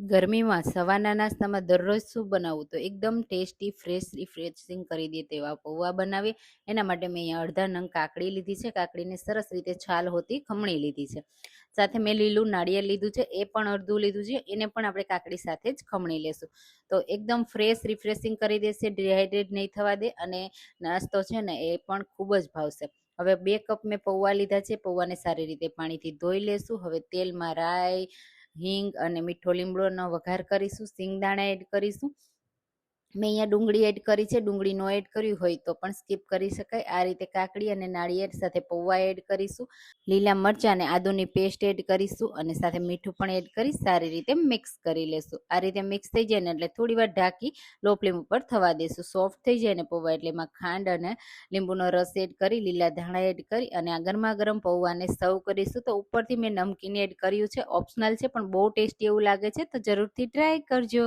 ગરમીમાં સવારના નાસ્તામાં દરરોજ શું બનાવવું તો એકદમ ટેસ્ટી, ફ્રેશ, રિફ્રેશિંગ કરી દે તેવા પૌવા બનાવીએ. એના માટે મેં અહીંયા અડધા નંગ કાકડી લીધી છે. કાકડીને સરસ રીતે છાલ હોતી ખમણી લીધી છે. સાથે મેં લીલું નાળિયેર લીધું છે. એ પણ અડધું લીધું છે. એને પણ આપણે કાકડી સાથે જ ખમણી લેશું. તો એકદમ ફ્રેશ, રિફ્રેશિંગ કરી દેશે. ડિહાઇડ્રેટ નહીં થવા દે અને નાસ્તો છે ને એ પણ ખૂબ જ ભાવશે. હવે બે કપ મેં પૌવા લીધા છે. પૌવાને સારી રીતે પાણીથી ધોઈ લેશું. હવે તેલમાં રાઈ હિંગ અને મીઠો લીમડોનો વઘાર કરીશું સિંગદાણા એડ કરીશું. મેં અહીંયા ડુંગળી એડ કરી છે ડુંગળી નો એડ કર્યું હોય તો પણ સ્કીપ કરી શકાય. આ રીતે કાકડી અને નાળિયેર સાથે પૌવા એડ કરીશું, લીલા મરચાં અને આદુની પેસ્ટ એડ કરીશું અને સાથે મીઠું પણ એડ કરી સારી રીતે મિક્સ કરી લેશું. આ રીતે મિક્સ થઈ જાય ને એટલે થોડી વાર ઢાંકી લો ફ્લેમ ઉપર થવા દેશું. સોફ્ટ થઈ જાય ને પૌવા એટલે એમાં ખાંડ અને લીંબુનો રસ એડ કરી, લીલા ધાણા એડ કરી અને આ ગરમા ગરમ પૌવાને સર્વ કરીશું. તો ઉપરથી મેં નમકીન એડ કર્યું છે ઓપ્શનલ છે પણ બહુ ટેસ્ટી એવું લાગે છે તો જરૂરથી ટ્રાય કરજો.